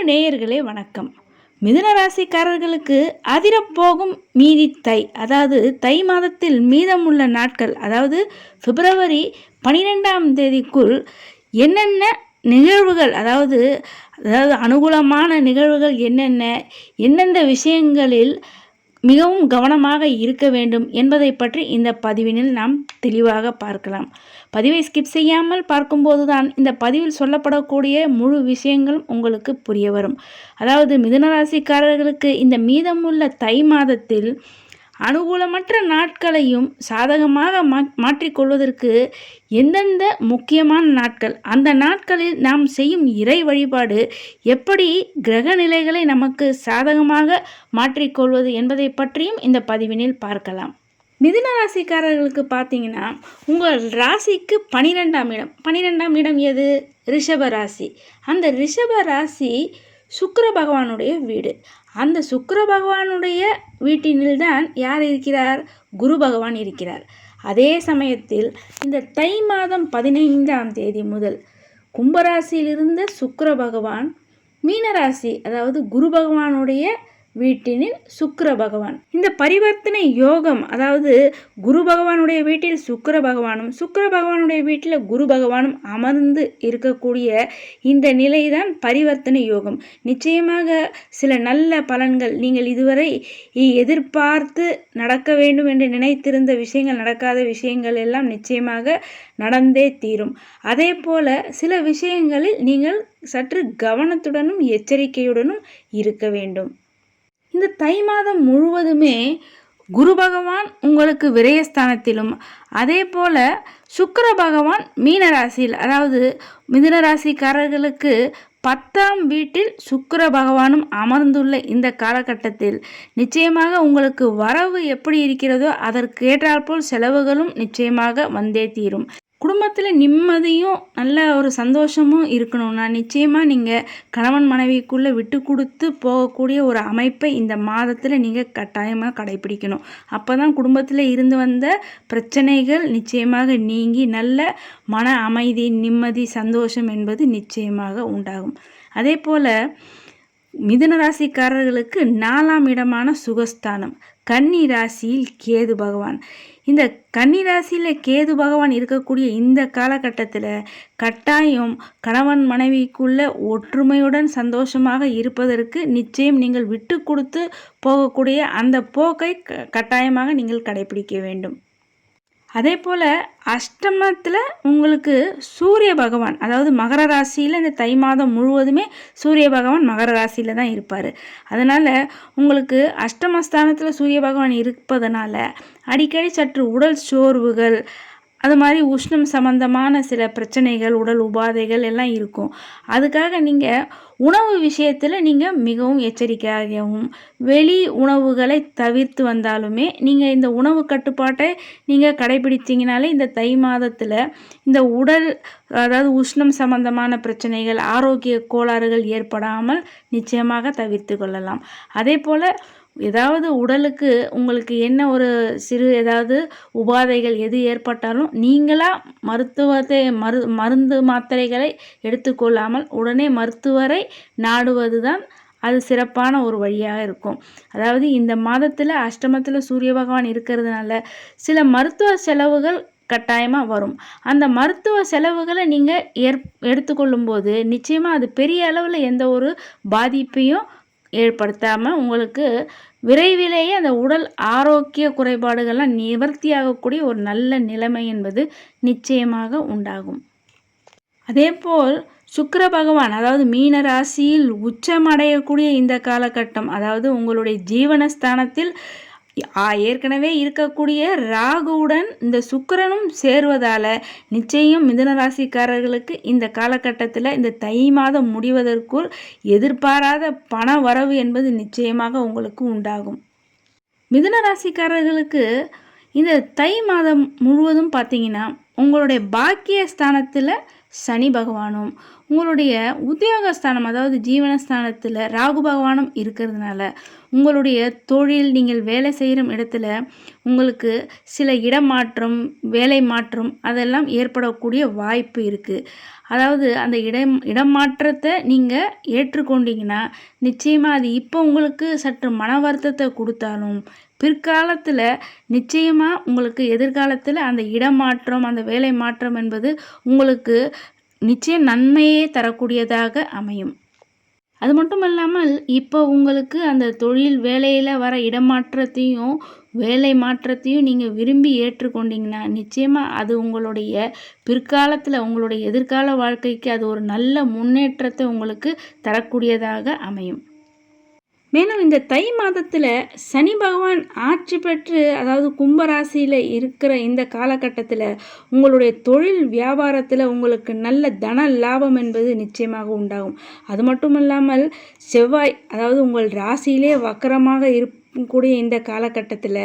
அன்பு நேயர்களே வணக்கம். மிதுன ராசிக்காரர்களுக்கு அதிரப்போகும் மீதி தை அதாவது தை மாதத்தில் மீதமுள்ள நாட்கள் அதாவது பிப்ரவரி பனிரெண்டாம் தேதிக்குள் என்னென்ன நிகழ்வுகள் அதாவது அதாவது அனுகூலமான நிகழ்வுகள் என்னென்ன எந்தெந்த விஷயங்களில் மிகவும் கவனமாக இருக்க வேண்டும் என்பதை பற்றி இந்த பதிவினில் நாம் தெளிவாக பார்க்கலாம். பதிவை ஸ்கிப் செய்யாமல் பார்க்கும்போது தான் இந்த பதிவில் சொல்லப்படக்கூடிய முழு விஷயங்களும் உங்களுக்கு புரிய வரும். அதாவது மிதுனராசிக்காரர்களுக்கு இந்த மீதமுள்ள தை மாதத்தில் அனுகூலமற்ற நாட்களையும் சாதகமாக மா மாற்றிக்கொள்வதற்கு எந்தெந்த முக்கியமான நாட்கள்? அந்த நாட்களில் நாம் செய்யும் இறை வழிபாடு எப்படி கிரக நிலைகளை நமக்கு சாதகமாக மாற்றிக்கொள்வது என்பதை பற்றியும் இந்த பதிவினில் பார்க்கலாம். மிதுன ராசிக்காரர்களுக்கு பார்த்தீங்கன்னா உங்கள் ராசிக்கு பனிரெண்டாம் இடம். பனிரெண்டாம் இடம் எது? ரிஷப ராசி. அந்த ரிஷப ராசி சுக்கர பகவானுடைய வீடு. அந்த சுக்கர பகவானுடைய வீட்டினில் தான் யார் இருக்கிறார்? குரு பகவான் இருக்கிறார். அதே சமயத்தில் இந்த தை மாதம் பதினைந்தாம் தேதி முதல் கும்பராசியிலிருந்த சுக்கர பகவான் மீனராசி அதாவது குரு பகவானுடைய வீட்டினில் சுக்கர பகவான். இந்த பரிவர்த்தனை யோகம் அதாவது குரு பகவானுடைய வீட்டில் சுக்கர பகவானும் சுக்கர பகவானுடைய வீட்டில் குரு பகவானும் அமர்ந்து இருக்கக்கூடிய இந்த நிலைதான் பரிவர்த்தனை யோகம். நிச்சயமாக சில நல்ல பலன்கள் நீங்கள் இதுவரை எதிர்பார்த்து நடக்க வேண்டும் என்று நினைத்திருந்த விஷயங்கள் நடக்காத விஷயங்கள் எல்லாம் நிச்சயமாக நடந்தே தீரும். அதே போல சில விஷயங்களில் நீங்கள் சற்று கவனத்துடனும் எச்சரிக்கையுடனும் இருக்க வேண்டும். இந்த தை மாதம் முழுவதுமே குரு பகவான் உங்களுக்கு விரயஸ்தானத்திலும். அதே போல் சுக்கர பகவான் மீன ராசியில் அதாவது மிதுன ராசிக்காரர்களுக்கு பத்தாம் வீட்டில் சுக்கர பகவானும் அமர்ந்துள்ள இந்த காலகட்டத்தில் நிச்சயமாக உங்களுக்கு வரவு எப்படி இருக்கிறதோ அதற்கு ஏற்றாற்போல் செலவுகளும் நிச்சயமாக வந்தே தீரும். குடும்பத்தில் நிம்மதியும் நல்ல ஒரு சந்தோஷமும் இருக்கணும்னா நிச்சயமாக நீங்கள் கணவன் மனைவிக்குள்ளே விட்டு கொடுத்து போகக்கூடிய ஒரு அமைப்பை இந்த மாதத்தில் நீங்கள் கட்டாயமாக கடைபிடிக்கணும். அப்போ தான் குடும்பத்தில் இருந்து வந்த பிரச்சனைகள் நிச்சயமாக நீங்கி நல்ல மன அமைதி நிம்மதி சந்தோஷம் என்பது நிச்சயமாக உண்டாகும். அதே போல் மிதுன ராசிக்காரர்களுக்கு நாலாம் இடமான சுகஸ்தானம். கன்னி ராசியில் கேது பகவான். இந்த கன்னிராசியில் கேது பகவான் இருக்கக்கூடிய இந்த காலகட்டத்தில் கட்டாயம் கணவன் மனைவிக்குள்ள ஒற்றுமையுடன் சந்தோஷமாக இருப்பதற்கு நிச்சயம் நீங்கள் விட்டு கொடுத்து போகக்கூடிய அந்த போக்கை கட்டாயமாக நீங்கள் கடைபிடிக்க வேண்டும். அதே போல் அஷ்டமத்தில் உங்களுக்கு சூரிய பகவான் அதாவது மகர ராசியில் இந்த தை மாதம் முழுவதுமே சூரிய பகவான் மகர ராசியில் தான் இருப்பார். அதனால் உங்களுக்கு அஷ்டமஸ்தானத்தில் சூரிய பகவான் இருப்பதனால அடிக்கடி சற்று உடல் சோர்வுகள் அது மாதிரி உஷ்ணம் சம்பந்தமான சில பிரச்சனைகள் உடல் உபாதைகள் எல்லாம் இருக்கும். அதுக்காக நீங்கள் உணவு விஷயத்தில் நீங்கள் மிகவும் எச்சரிக்கையாகவும் வெளி உணவுகளை தவிர்த்து வந்தாலுமே நீங்கள் இந்த உணவு கட்டுப்பாட்டை நீங்கள் கடைபிடித்தீங்கனாலே இந்த தை மாதத்தில் இந்த உடல் அதாவது உஷ்ணம் சம்பந்தமான பிரச்சனைகள் ஆரோக்கிய கோளாறுகள் ஏற்படாமல் நிச்சயமாக தவிர்த்து கொள்ளலாம். அதே போல் ஏதாவது உடலுக்கு உங்களுக்கு என்ன ஒரு சிறு ஏதாவது உபாதைகள் எது ஏற்பட்டாலும் நீங்களாக மருத்துவத்தை மரு மருந்து மாத்திரைகளை எடுத்துக்கொள்ளாமல் உடனே மருத்துவரை நாடுவது தான் அது சிறப்பான ஒரு வழியாக இருக்கும். அதாவது இந்த மாதத்தில் அஷ்டமத்தில் சூரிய பகவான் இருக்கிறதுனால சில மருத்துவ செலவுகள் கட்டாயமாக வரும். அந்த மருத்துவ செலவுகளை நீங்கள் ஏற் எடுத்துக்கொள்ளும்போது நிச்சயமாக அது பெரிய அளவில் எந்த ஒரு பாதிப்பையும் ஏற்படுத்தாமல் உங்களுக்கு விரைவிலேயே அந்த உடல் ஆரோக்கிய குறைபாடுகள்லாம் நிவர்த்தியாகக்கூடிய ஒரு நல்ல நிலைமை என்பது நிச்சயமாக உண்டாகும். அதேபோல் சுக்கர பகவான் அதாவது மீன ராசியில் உச்சமடையக்கூடிய இந்த காலகட்டம் அதாவது உங்களுடைய ஜீவனஸ்தானத்தில் ஏற்கனவே இருக்கக்கூடிய ராகுவுடன் இந்த சுக்கரனும் சேர்வதால் நிச்சயம் மிதுன ராசிக்காரர்களுக்கு இந்த காலகட்டத்தில் இந்த தை மாதம் முடிவதற்குள் எதிர்பாராத பண வரவு என்பது நிச்சயமாக உங்களுக்கு உண்டாகும். மிதுன ராசிக்காரர்களுக்கு இந்த தை மாதம் முழுவதும் பார்த்தீங்கன்னா உங்களுடைய பாக்கிய ஸ்தானத்தில் சனி பகவானும் உங்களுடைய உத்தியோகஸ்தானம் அதாவது ஜீவனஸ்தானத்தில் ராகு பகவானும் இருக்கிறதுனால உங்களுடைய தொழில் நீங்கள் வேலை செய்கிற இடத்துல உங்களுக்கு சில இடமாற்றம் வேலை மாற்றம் அதெல்லாம் ஏற்படக்கூடிய வாய்ப்பு இருக்குது அதாவது அந்த இடம் இடமாற்றத்தை நீங்கள் ஏற்றுக்கொண்டீங்கன்னா நிச்சயமாக அது இப்போ உங்களுக்கு சற்று மன வருத்தத்தை கொடுத்தாலும் பிற்காலத்தில் நிச்சயமாக உங்களுக்கு எதிர்காலத்தில் அந்த இடமாற்றம் அந்த வேலை மாற்றம் என்பது உங்களுக்கு நிச்சயம் நன்மையே தரக்கூடியதாக அமையும். அது மட்டும் இல்லாமல் இப்போ உங்களுக்கு அந்த தொழில் வேலையில் வர இடமாற்றத்தையும் வேலை மாற்றத்தையும் நீங்கள் விரும்பி ஏற்றுக்கொண்டீங்கன்னா நிச்சயமாக அது உங்களுடைய பிற்காலத்தில் உங்களுடைய எதிர்கால வாழ்க்கைக்கு அது ஒரு நல்ல முன்னேற்றத்தை உங்களுக்கு தரக்கூடியதாக அமையும். மேலும் இந்த தை மாதத்தில் சனி பகவான் ஆட்சி பெற்று அதாவது கும்பராசியில் இருக்கிற இந்த காலகட்டத்தில் உங்களுடைய தொழில் வியாபாரத்தில் உங்களுக்கு நல்ல தன லாபம் என்பது நிச்சயமாக உண்டாகும். அது மட்டும் இல்லாமல் செவ்வாய் அதாவது உங்கள் ராசியிலே வக்கரமாக இருக்கக்கூடிய இந்த காலகட்டத்தில்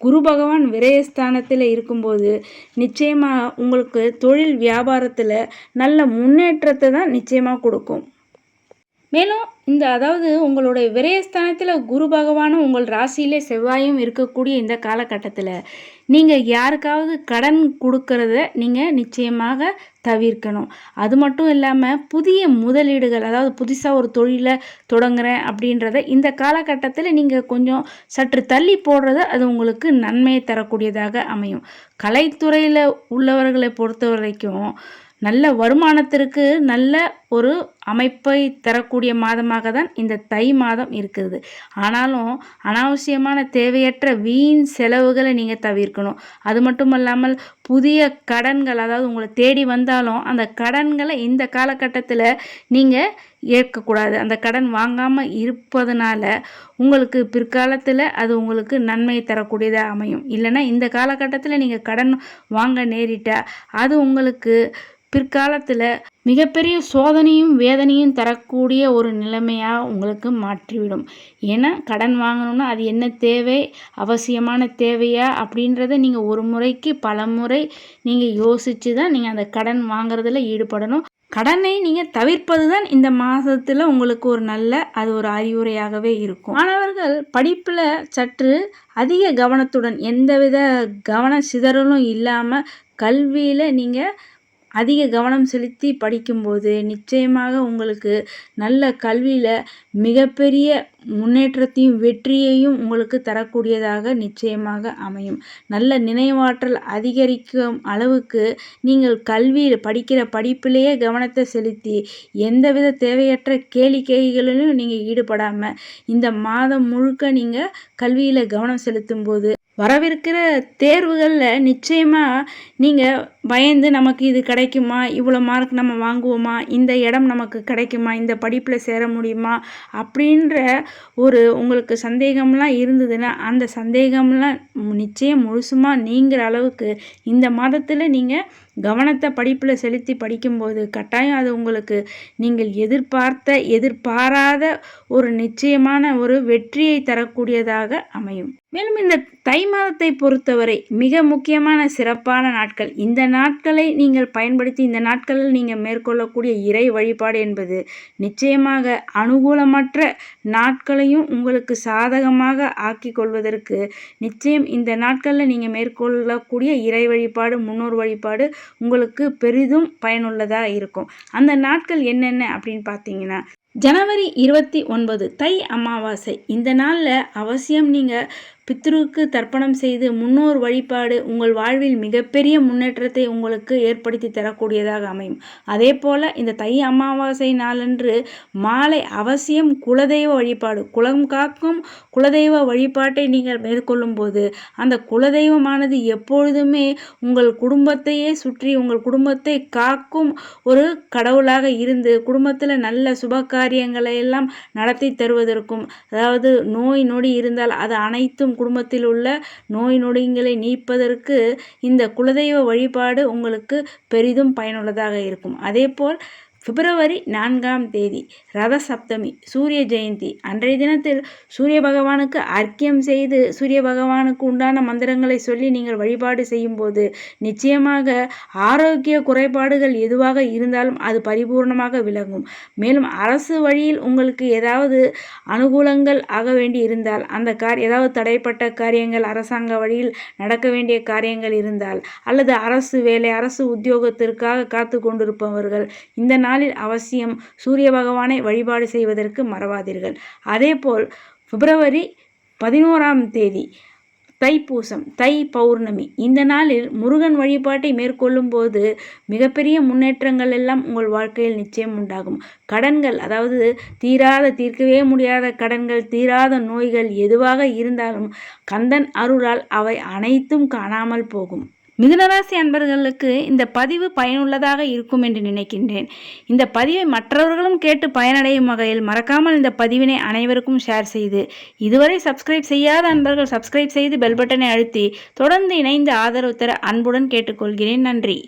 குரு பகவான் விரயஸ்தானத்தில் இருக்கும்போது நிச்சயமாக உங்களுக்கு தொழில் வியாபாரத்தில் நல்ல முன்னேற்றத்தை தான் நிச்சயமாக கொடுக்கும். மேலும் இந்த அதாவது உங்களுடைய விரயஸ்தானத்தில் குரு பகவானும் உங்கள் ராசியிலே செவ்வாயும் இருக்கக்கூடிய இந்த காலகட்டத்தில் நீங்கள் யாருக்காவது கடன் கொடுக்கறத நீங்கள் நிச்சயமாக தவிர்க்கணும். அது மட்டும் இல்லாமல் புதிய முதலீடுகள் அதாவது புதுசாக ஒரு தொழிலை தொடங்குறேன் அப்படின்றத இந்த காலகட்டத்தில் நீங்கள் கொஞ்சம் சற்று தள்ளி போடுறது அது உங்களுக்கு நன்மையை தரக்கூடியதாக அமையும். கலைத்துறையில் உள்ளவர்களை பொறுத்த வரைக்கும் நல்ல வருமானத்திற்கு நல்ல ஒரு அமைப்பை தரக்கூடிய மாதமாக தான் இந்த தை மாதம் இருக்குது. ஆனாலும் அனாவசியமான தேவையற்ற வீண் செலவுகளை நீங்கள் தவிர்க்கணும். அது மட்டும் இல்லாமல் புதிய கடன்கள் அதாவது உங்களை தேடி வந்தாலும் அந்த கடன்களை இந்த காலகட்டத்தில் நீங்கள் ஏற்கக்கூடாது. அந்த கடன் வாங்காமல் இருப்பதனால உங்களுக்கு பிற்காலத்தில் அது உங்களுக்கு நன்மை தரக்கூடியதாக அமையும். இல்லைன்னா இந்த காலகட்டத்தில் நீங்கள் கடன் வாங்க நேரிட்டால் அது உங்களுக்கு பிற்காலத்தில் மிகப்பெரிய சோதனையும் வேதனையும் தரக்கூடிய ஒரு நிலைமையாக உங்களுக்கு மாற்றிவிடும். ஏன்னா கடன் வாங்கணும்னா அது என்ன தேவை? அவசியமான தேவையா? அப்படின்றத நீங்கள் ஒரு முறைக்கு பல முறை நீங்கள் யோசித்து தான் நீங்கள் அந்த கடன் வாங்குறதுல ஈடுபடணும். கடனை நீங்கள் தவிர்ப்பது தான் இந்த மாதத்தில் உங்களுக்கு ஒரு நல்ல அது ஒரு அறிவுரையாகவே இருக்கும். மாணவர்கள் படிப்பில் சற்று அதிக கவனத்துடன் எந்தவித கவன சிதறலும் இல்லாமல் கல்வியில் நீங்கள் அதிக கவனம் செலுத்தி படிக்கும்போது நிச்சயமாக உங்களுக்கு நல்ல கல்வியில் மிகப்பெரிய முன்னேற்றத்தையும் வெற்றியையும் உங்களுக்கு தரக்கூடியதாக நிச்சயமாக அமையும். நல்ல நினைவாற்றல் அதிகரிக்கும் அளவுக்கு நீங்கள் கல்வியில் படிக்கிற படிப்பிலேயே கவனத்தை செலுத்தி எந்தவித தேவையற்ற கேளிக்கைகளிலும் நீங்கள் ஈடுபடாமல் இந்த மாதம் முழுக்க நீங்கள் கல்வியில் கவனம் செலுத்தும் போது வரவிருக்கிற தேர்வுகளில் நிச்சயமாக நீங்கள் பயந்து நமக்கு இது கிடைக்குமா? இவ்வளோ மார்க் நம்ம வாங்குவோமா? இந்த இடம் நமக்கு கிடைக்குமா? இந்த படிப்பில் சேர முடியுமா? அப்படின்ற ஒரு உங்களுக்கு சந்தேகம்லாம் இருந்ததுன்னா அந்த சந்தேகம்லாம் நிச்சயம் முழுசுமாக நீங்கிற அளவுக்கு இந்த மாதத்தில் நீங்கள் கவனத்தை படிப்பில் செலுத்தி படிக்கும்போது கட்டாயம் அது உங்களுக்கு நீங்கள் எதிர்பார்த்த எதிர்பாராத ஒரு நிச்சயமான ஒரு வெற்றியை தரக்கூடியதாக அமையும். மேலும் இந்த தை மாதத்தை பொறுத்தவரை மிக முக்கியமான சிறப்பான நாட்கள். இந்த நாட்களை நீங்கள் பயன்படுத்தி இந்த நாட்களில் நீங்கள் மேற்கொள்ளக்கூடிய இறை வழிபாடு என்பது நிச்சயமாக அனுகூலமற்ற நாட்களையும் உங்களுக்கு சாதகமாக ஆக்கி கொள்வதற்கு நிச்சயம் இந்த நாட்களில் நீங்கள் மேற்கொள்ளக்கூடிய இறை வழிபாடு முன்னோர் வழிபாடு உங்களுக்கு பெரிதும் பயனுள்ளதாக இருக்கும். அந்த நாட்கள் என்னென்ன அப்படின்னு பார்த்தீங்கன்னா ஜனவரி இருபத்தி ஒன்பது தை அமாவாசை. இந்த நாளில் அவசியம் நீங்கள் பித்ருவுக்கு தர்ப்பணம் செய்து முன்னோர் வழிபாடு உங்கள் வாழ்வில் மிகப்பெரிய முன்னேற்றத்தை உங்களுக்கு ஏற்படுத்தி தரக்கூடியதாக அமையும். அதே போல் இந்த தை அமாவாசை நாளன்று மாலை அவசியம் குலதெய்வ வழிபாடு. குலம் காக்கும் குலதெய்வ வழிபாட்டை நீங்கள் மேற்கொள்ளும் போது அந்த குலதெய்வமானது எப்பொழுதுமே உங்கள் குடும்பத்தையே சுற்றி உங்கள் குடும்பத்தை காக்கும் ஒரு கடவுளாக இருந்து குடும்பத்தில் நல்ல சுப காரியங்களை எல்லாம் நடத்தி தருவதற்கும் அதாவது நோய் நொடி இருந்தால் அது அனைத்தும் குடும்பத்தில் உள்ள நோய் நொடிங்களை நீப்பதற்கு இந்த குலதெய்வ வழிபாடு உங்களுக்கு பெரிதும் பயனுள்ளதாக இருக்கும். அதேபோல் பிப்ரவரி நான்காம் தேதி ரத சப்தமி சூரிய ஜெயந்தி. அன்றைய தினத்தில் சூரிய பகவானுக்கு அர்க்கியம் செய்து சூரிய பகவானுக்கு உண்டான மந்திரங்களை சொல்லி நீங்கள் வழிபாடு செய்யும்போது நிச்சயமாக ஆரோக்கிய குறைபாடுகள் எதுவாக இருந்தாலும் அது பரிபூர்ணமாக விளங்கும். மேலும் அரசு வழியில் உங்களுக்கு ஏதாவது அனுகூலங்கள் ஆக வேண்டி இருந்தால் அந்த கார் ஏதாவது தடைப்பட்ட காரியங்கள் அரசாங்க வழியில் நடக்க வேண்டிய காரியங்கள் இருந்தால் அல்லது அரசு வேலை அரசு உத்தியோகத்திற்காக காத்து கொண்டிருப்பவர்கள் இந்த நாளில் அவசியம் சூரிய பகவானை வழிபாடு செய்வதற்கு மறவாதீர்கள். அதேபோல் பிப்ரவரி பதினோராம் தேதி தைப்பூசம் தை பௌர்ணமி. இந்த நாளில் முருகன் வழிபாட்டை மேற்கொள்ளும் போது மிகப்பெரிய முன்னேற்றங்கள் எல்லாம் உங்கள் வாழ்க்கையில் நிச்சயம் உண்டாகும். கடன்கள் அதாவது தீராத தீர்க்கவே முடியாத கடன்கள் தீராத நோய்கள் எதுவாக இருந்தாலும் கந்தன் அருளால் அவை அனைத்தும் காணாமல் போகும். மிதுனராசி அன்பர்களுக்கு இந்த பதிவு பயனுள்ளதாக இருக்கும் என்று நினைக்கின்றேன். இந்த பதிவை மற்றவர்களும் கேட்டு பயனடையும் வகையில் மறக்காமல் இந்த பதிவினை அனைவருக்கும் ஷேர் செய்து இதுவரை சப்ஸ்கிரைப் செய்யாத அன்பர்கள் சப்ஸ்கிரைப் செய்து பெல் பட்டனை அழுத்தி தொடர்ந்து இணைந்து ஆதரவு தர அன்புடன் கேட்டுக்கொள்கிறேன். நன்றி.